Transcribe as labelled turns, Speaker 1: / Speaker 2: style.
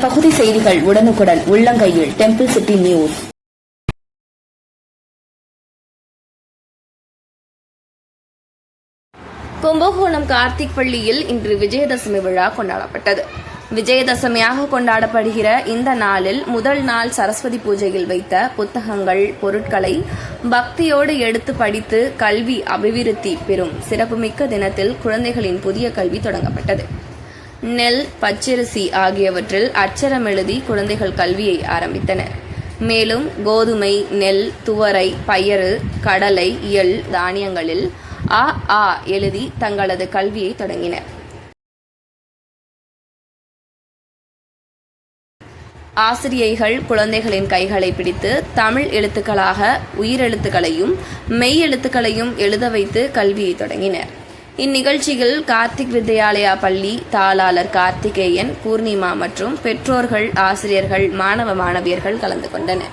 Speaker 1: பகுதி செய்திகள் உடனுக்குடன் உள்ளங்கையில் Temple City News Kumbakonam Karthik பள்ளியில் இன்று விஜயதசமி விழா கொண்டாடப்பட்டது. விஜயதசமியாக கொண்டாடப்படுகிற இந்த நாளில் முதல் நாள் சரஸ்வதி பூஜையில் வைத்த புத்தகங்கள் பொருட்களை பக்தியோடு எடுத்து படித்து கல்வி அபிவிருத்தி பெறும் சிறப்புமிக்க தினத்தில் குழந்தைகளின் புதிய கல்வி தொடங்கப்பட்டது. நெல் பச்சரிசி ஆகியவற்றில் அச்சரம் எழுதி குழந்தைகள் கல்வியை ஆரம்பித்தனர். மேலும் கோதுமை நெல் துவரை பயறு கடலை எள் தானியங்களில் அ ஆ எழுதி தங்களது கல்வியை தொடங்கினர். ஆசிரியைகள் குழந்தைகளின் கைகளை பிடித்து தமிழ் எழுத்துக்களாக உயிரெழுத்துக்களையும் மெய் எழுத்துக்களையும் எழுத வைத்து கல்வியை தொடங்கினர். இந்நிகழ்ச்சியில் கார்த்திக் வித்யாலயா பள்ளி தாளாளர் கார்த்திகேயன் பூர்ணிமா மற்றும் பெற்றோர்கள் ஆசிரியர்கள் மாணவ மாணவியர்கள் கலந்து கொண்டனர்.